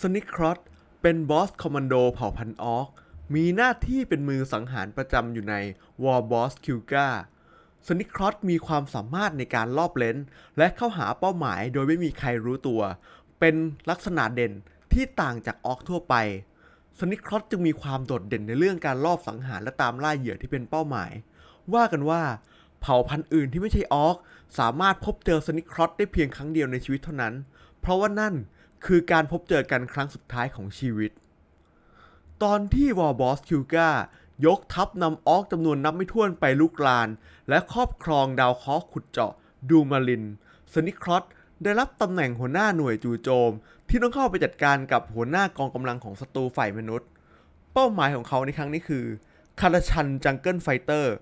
สนิคครอสเป็นบอสคอมมานโดเผ่าพันธุ์ออกมีหน้าที่เป็นมือสังหารประจำอยู่ในวอ r บอสคิวกาสนิคครอสมีความสามารถในการลอบเลนและเข้าหาเป้าหมายโดยไม่มีใครรู้ตัว เป็นลักษณะเด่นที่ต่างจากออกทั่วไป สนิคครอสจึงมีความโดดเด่นในเรื่องการลอบสังหารและตามล่าเหยื่อที่เป็นเป้าหมาย ว่ากันว่าเผ่าพันธุ์อื่นที่ไม่ใช่ออก สามารถพบเจอสนิคครอสได้เพียงครั้งเดียวในชีวิตเท่านั้น เพราะว่านั่น คือการพบเจอกันครั้งสุดท้ายของชีวิต ตอนที่วอร์บอสคิวกายกทัพนำออกจำนวนนับไม่ถ้วนไปลุกลาน และครอบครองดาวเคราะห์ขุดเจาะดูมาลิน สนิครอสได้รับตำแหน่งหัวหน้าหน่วยจู่โจม ที่ต้องเข้าไปจัดการกับหัวหน้ากองกำลังของศัตรูฝ่ายมนุษย์ เป้าหมายของเขาในครั้งนี้คือคาราชันจังเกิลไฟเตอร์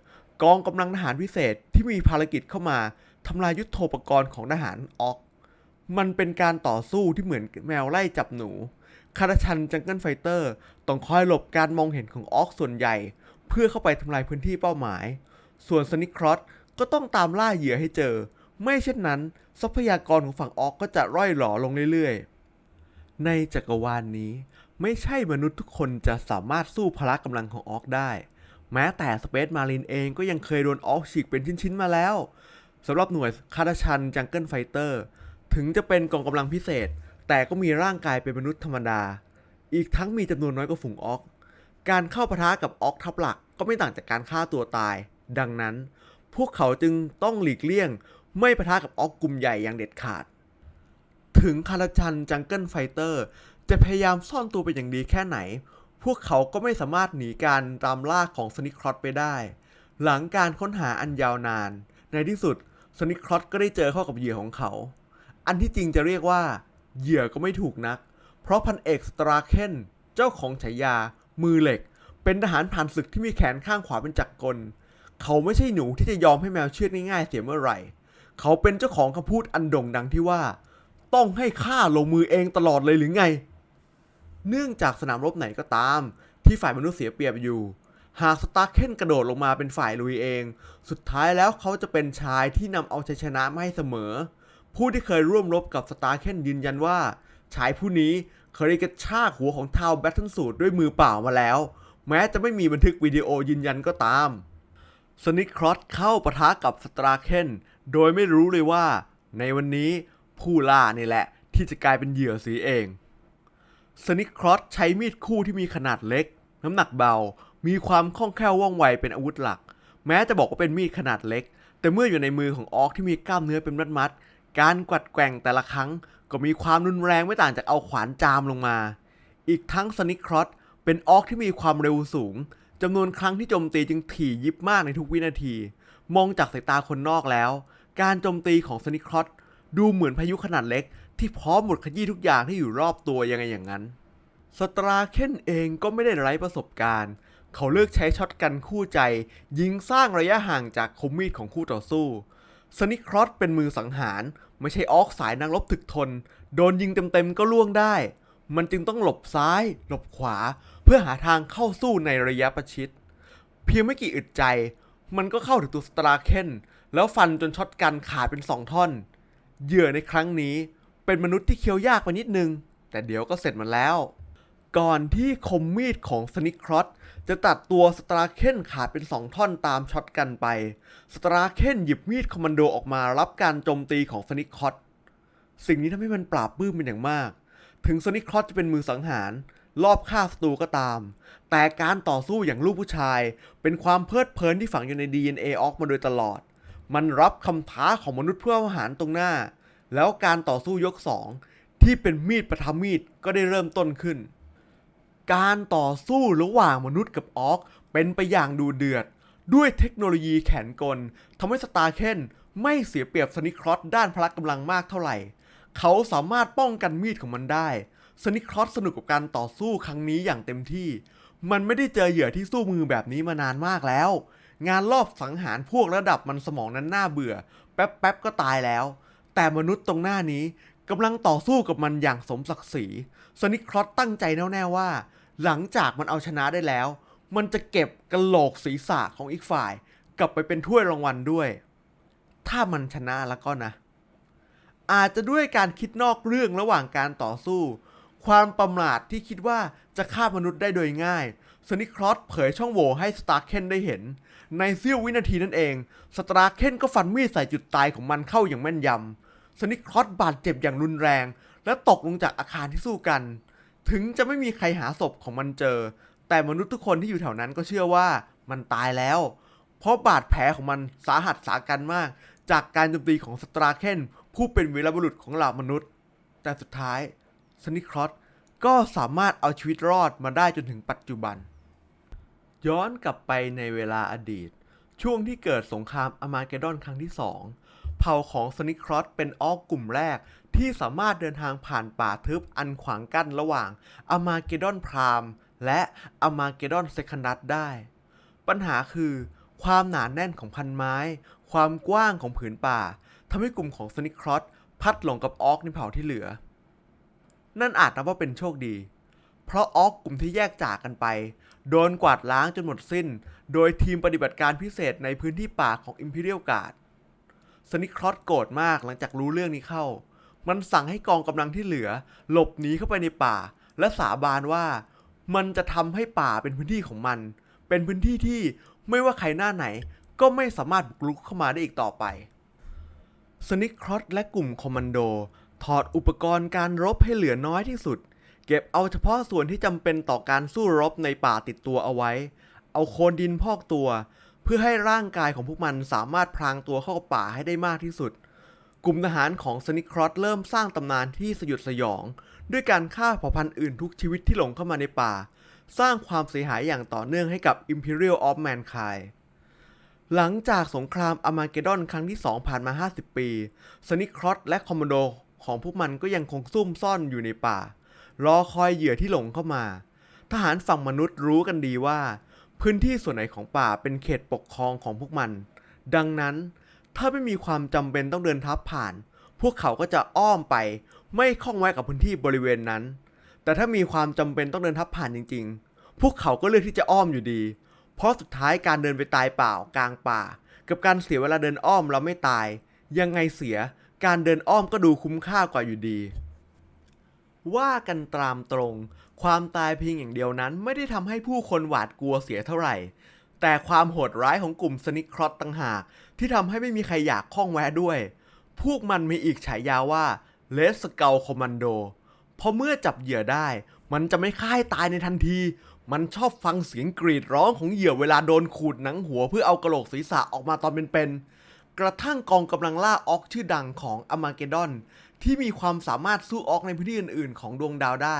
กองกำลังทหารพิเศษที่มีภารกิจเข้ามาทำลายยุทโธปกรณ์ของทหารออก มันเป็นการต่อสู้ที่เหมือนแมวไล่จับหนู คาราชันจังเกิลไฟเตอร์ต้องคอยหลบการมองเห็นของออกส่วนใหญ่ เพื่อเข้าไปทำลายพื้นที่เป้าหมาย ส่วนสนิครอสก็ต้องตามล่าเหยื่อให้เจอ ไม่เช่นนั้น ทรัพยากรของฝั่งออกก็จะร่อยหลอลงเรื่อยๆ ในจักรวาลนนี้ ไม่ใช่มนุษย์ทุกคนจะสามารถสู้พละกำลังของออกได้ แม้แต่สเปซมารินเองก็ยังเคยโดนออกฉีกเป็นชิ้นๆมาแล้วสำหรับหน่วยคาราชันจังเกิลไฟเตอร์ ถึงจะเป็นกองกำลังพิเศษ แต่ก็มีร่างกายเป็นมนุษย์ธรรมดา อีกทั้งมีจำนวนน้อยกว่าฝูงออก การเข้าปะทะกับออกทัพหลักก็ไม่ต่างจากการฆ่าตัวตาย ดังนั้น พวกเขาจึงต้องหลีกเลี่ยง ไม่ปะทะกับออกกลุ่มใหญ่อย่างเด็ดขาด ถึงคาราชันจังเกิลไฟเตอร์จะพยายามซ่อนตัวเป็นอย่างดีแค่ไหน พวกเขาก็ไม่สามารถหนีการตามล่าของสนิครอสไปได้ หลังการค้นหาอันยาวนาน ในที่สุดสนิครอสก็ได้เจอเข้ากับเหยื่อของเขา อันที่จริงจะเรียกว่าเหยื่อก็ไม่ถูกนัก เพราะพันเอกสตราเคนเจ้าของฉายา มือเหล็ก เป็นทหารผ่านศึกที่มีแขนข้างขวาเป็นจักรกล เขาไม่ใช่หนูที่จะยอมให้แมวเชือดง่ายๆเสียเมื่อไหร่ เขาเป็นเจ้าของคำพูดอันโด่งดังที่ว่า ต้องให้ข้าลงมือเองตลอดเลยหรือไง เนื่องจากสนามรบไหนก็ตาม ที่ฝ่ายมนุษย์เสียเปรียบอยู่หากสตาร์เคนกระโดดลงมาเป็นฝ่ายลุยเอง สุดท้ายแล้วเขาจะเป็นชายที่นำเอาชัยชนะมาให้เสมอ ผู้ที่เคยร่วมรบกับสตาร์เคนยืนยันว่า ชายผู้นี้เคยกระชากหัวของทาวแบทเทิลสูตรด้วยมือเปล่ามาแล้ว แม้จะไม่มีบันทึกวิดีโอยืนยันก็ตาม สนิคครอสเข้าปะทะกับสตาราเคนโดยไม่รู้เลยว่า ในวันนี้ผู้ล่านี่แหละ ที่จะกลายเป็นเหยื่อสีเอง สนิคครอสใช้มีดคู่ที่มีขนาดเล็ก น้ำหนักเบา มีความคล่องแคล่วว่องไวเป็นอาวุธหลัก แม้จะบอกว่าเป็นมีดขนาดเล็ก แต่เมื่ออยู่ในมือของออกที่มีกล้ามเนื้อเป็นมัดๆ การกวัดแกว่งแต่ละครั้งก็มีความรุนแรงไม่ต่างจากเอาขวานจามลงมา อีกทั้งสนิครอสเป็นออกที่มีความเร็วสูงจำนวนครั้งที่โจมตีจึงถี่ยิบมากในทุกวินาที มองจากสายตาคนนอกแล้ว การโจมตีของสนิคครอสดูเหมือนพายุขนาดเล็ก ที่พร้อมหมดขยี้ทุกอย่างที่อยู่รอบตัวยังไงอย่างนั้น สตราเคนเองก็ไม่ได้ไร้ประสบการณ์ เขาเลือกใช้ช็อตกันคู่ใจ ยิงสร้างระยะห่างจากคมมีดของคู่ต่อสู้ สนิคครอสเป็นมือสังหาร ไม่ใช่ออกสายนางรบถึกทน โดนยิงเต็มๆก็ล่วงได้ มันจึงต้องหลบซ้าย หลบขวา เพื่อหาทางเข้าสู้ในระยะประชิด เพียงไม่กี่อึดใจ มันก็เข้าถึงตัวสตราเคนแล้วฟันจนช็อตกันขาดเป็นสองท่อน เหยื่อในครั้งนี้ เป็นมนุษย์ที่เคี้ยวยากไปนิดนึง แต่เดี๋ยวก็เสร็จมันแล้ว ก่อนที่คมมีดของสนิคครอส จะตัดตัวสตราเคนขาดเป็นสองท่อนตามช็อตกันไป สตราเคนหยิบมีดคอมมานโดออกมารับการโจมตีของสนิคคอสสิ่งนี้ทำให้มันปราบปลื้มเป็นอย่างมาก ถึงสนิคคอสจะเป็นมือสังหาร รอบฆ่าศัตรูก็ตาม แต่การต่อสู้อย่างลูกผู้ชาย เป็นความเพลิดเพลินที่ฝังอยู่ใน DNA ออกมาโดยตลอด มันรับคำท้าของมนุษย์เพื่ออาหารตรงหน้า แล้วการต่อสู้ยกสองที่เป็นมีดประทับมีดก็ได้เริ่มต้นขึ้น การต่อสู้ระหว่างมนุษย์กับออกเป็นไปอย่างดูเดือด ด้วยเทคโนโลยีแขนกลทำให้สตาร์เคนไม่เสียเปรียบสนิครอสด้านพละกำลังมากเท่าไหร่ เขาสามารถป้องกันมีดของมันได้ สนิครอสสนุกกับการต่อสู้ครั้งนี้อย่างเต็มที่ มันไม่ได้เจอเหยื่อที่สู้มือแบบนี้มานานมากแล้ว งานรอบสังหารพวกระดับมันสมองนั้นน่าเบื่อ แป๊บๆก็ตายแล้ว แต่มนุษย์ตรงหน้านี้ กำลังต่อสู้กับมันอย่างสมศักดิ์ศรีสนิครอสตั้งใจแน่ๆว่า หลังจากมันเอาชนะได้แล้ว มันจะเก็บกระโหลกศีรษะของอีกฝ่าย กลับไปเป็นถ้วยรางวัลด้วย ถ้ามันชนะแล้วก็นะ อาจจะด้วยการคิดนอกเรื่องระหว่างการต่อสู้ ความประมาทที่คิดว่าจะฆ่ามนุษย์ได้โดยง่ายสนิครอสเผยช่องโหว่ให้สตาร์เคนได้เห็น ในเสี้ยววินาทีนั่นเอง สตาร์เคนก็ฟันมีดใส่จุดตายของมันเข้าอย่างแม่นยำ สนิครอสบาดเจ็บอย่างรุนแรง และตกลงจากอาคารที่สู้กัน ถึงจะไม่มีใครหาศพของมันเจอ แต่มนุษย์ทุกคนที่อยู่แถวนั้นก็เชื่อว่ามันตายแล้ว เพราะบาดแผลของมันสาหัสสากันมาก จากการโจมตีของสตราเคนผู้เป็นวีรบุรุษของเหล่ามนุษย์ แต่สุดท้ายสนิครอสก็สามารถเอาชีวิตรอดมาได้จนถึงปัจจุบัน ย้อนกลับไปในเวลาอดีต ช่วงที่เกิดสงครามอมาเกดอนครั้งที่สอง เผ่าของสนิครอสเป็นออกกลุ่มแรก ที่สามารถเดินทางผ่านป่าทึบอันขวางกั้นระหว่างอามาเกดอนพรามและอามาเกดอนเซคันดัสได้ ปัญหาคือ ความหนาแน่นของพันไม้ ความกว้างของผืนป่าทำให้กลุ่มของสนิครอสพัดหลงกับออกในเผ่าที่เหลือ นั่นอาจนับว่าเป็นโชคดี เพราะออกกลุ่มที่แยกจากกันไป โดนกวาดล้างจนหมดสิ้น โดยทีมปฏิบัติการพิเศษในพื้นที่ป่าของ Imperial Guard สนิครอสโกรธมากหลังจากรู้เรื่องนี้เข้า มันสั่งให้กองกำลังที่เหลือ หลบหนีเข้าไปในป่า และสาบานว่า มันจะทำให้ป่าเป็นพื้นที่ของมัน เป็นพื้นที่ที่ไม่ว่าใครหน้าไหน ก็ไม่สามารถบุกรุกเข้ามาได้อีกต่อไปสนิครอสและกลุ่มคอมมานโด ถอดอุปกรณ์การรบให้เหลือน้อยที่สุด เก็บเอาเฉพาะส่วนที่จำเป็นต่อการสู้รบในป่าติดตัวเอาไว้ เอาโคลนดินพอกตัว เพื่อให้ร่างกายของพวกมันสามารถพรางตัวเข้าป่าให้ได้มากที่สุด กลุ่มทหารของสนิครอสเริ่มสร้างตำนานที่สยดสยอง ด้วยการฆ่าเผ่าพันธุ์อื่นทุกชีวิตที่หลงเข้ามาในป่า สร้างความเสียหายอย่างต่อเนื่องให้กับ Imperial of Mankind หลังจากสงครามอามาเกดอนครั้งที่ 2 ผ่านมา 50 ปีสนิครอสและคอมมานโดของพวกมันก็ยังคงซุ่มซ่อนอยู่ในป่า รอคอยเหยื่อที่หลงเข้ามา ทหารฝั่งมนุษย์รู้กันดีว่า พื้นที่ส่วนไหนของป่าเป็นเขตปกครองของพวกมัน ดังนั้นถ้าไม่มีความจำเป็นต้องเดินทับผ่าน พวกเขาก็จะอ้อมไป ไม่ข้องแวะกับพื้นที่บริเวณนั้น แต่ถ้ามีความจำเป็นต้องเดินทับผ่านจริง ๆ พวกเขาก็เลือกที่จะอ้อมอยู่ดี เพราะสุดท้ายการเดินไปตายเปล่ากลางป่า กับการเสียเวลาเดินอ้อมแล้วไม่ตาย ยังไงเสียการเดินอ้อมก็ดูคุ้มค่ากว่าอยู่ดี ว่ากันตามตรง ความตายเพียงอย่างเดียวนั้นไม่ได้ทำให้ผู้คนหวาดกลัวเสียเท่าไหร่ แต่ความโหดร้ายของกลุ่มสนิคครอตต่างหาก ที่ทำให้ไม่มีใครอยากข้องแวะด้วย พวกมันมีอีกฉายาว่าเลสสเกลคอมมานโดเพราะเมื่อจับเหยื่อได้ มันจะไม่ฆ่าให้ตายในทันที มันชอบฟังเสียงกรีดร้องของเหยื่อเวลาโดนขูดหนังหัวเพื่อเอากระโหลกศีรษะออกมาตอนเป็นๆกระทั่งกองกำลังล่าออกชื่อดังของอมาเกดอน ที่มีความสามารถสู้ออกในพื้นที่อื่น ๆ ของดวงดาวได้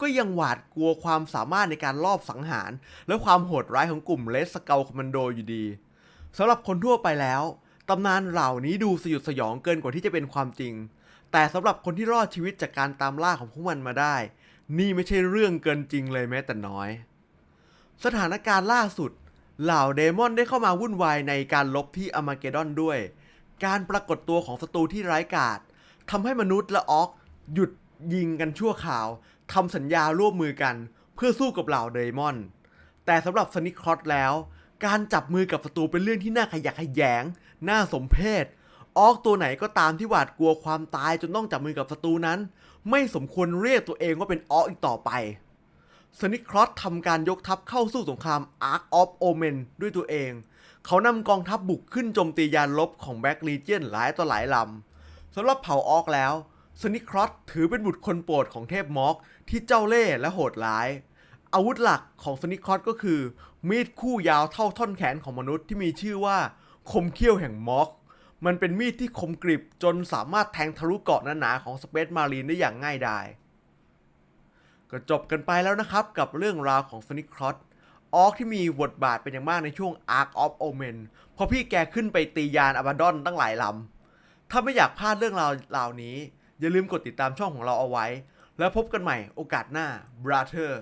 ก็ยังหวาดกลัวความสามารถในการลอบสังหาร และความโหดร้ายของกลุ่มเลสเกลคอมมานโดอยู่ดีสำหรับคนทั่วไปแล้วตำนานเหล่านี้ดูสยดสยองเกินกว่าที่จะเป็นความจริง แต่สำหรับคนที่รอดชีวิตจากการตามล่าของพวกมันมาได้ นี่ไม่ใช่เรื่องเกินจริงเลยแม้แต่น้อย สถานการณ์ล่าสุด เหล่าเดมอนได้เข้ามาวุ่นวายในการลบที่อามาเกดอนด้วย การปรากฏตัวของศัตรูที่ร้ายกาจ ทำให้มนุษย์และออกหยุดยิงกันชั่วคราวทำสัญญาร่วมมือกัน เพื่อสู้กับเหล่าเดมอน แต่สำหรับสนิคครอตแล้ว การจับมือกับศัตรูเป็นเรื่องที่น่าขยะแขยง น่าสมเพชออกตัวไหนก็ตามที่หวาดกลัวความตายจนต้องจับมือกับศัตรูนั้น ไม่สมควรเรียกตัวเองว่าเป็นออกอีกต่อไปสนิคครอสทำการยกทัพเข้าสู้สงคราม Ark of Omen ด้วยตัวเอง เขานำกองทัพบุกขึ้นโจมตียานลบของแบ็กลีเจียนหลายต่อหลายลำ สำหรับเผ่าออกแล้วสนิครอสถือเป็นบุตรคนโปรดของเทพมอกที่เจ้าเล่ห์และโหดร้าย อาวุธหลักของสนิครอสก็คือ มีดคู่ยาวเท่าท่อนแขนของมนุษย์ที่มีชื่อว่า คมเขี้ยวแห่งมอกมันเป็นมีดที่คมกริบจนสามารถแทงทะลุเกาะหนาๆของสเปซมารีนได้อย่างง่ายดายก็จบกันไปแล้วนะครับกับเรื่องราวของ Sonic Cross ออกที่มีบทบาทเป็นอย่างมากในช่วง Arc of Omen เพราะพี่แกขึ้นไปตียานอ b บ d ดอนตั้งหลายลำ ถ้าไม่อยากพลาดเรื่องราวเหล่านี้ อย่าลืมกดติดตามช่องของเราเอาไว้ แล้วพบกันใหม่โอกาสหน้า Brother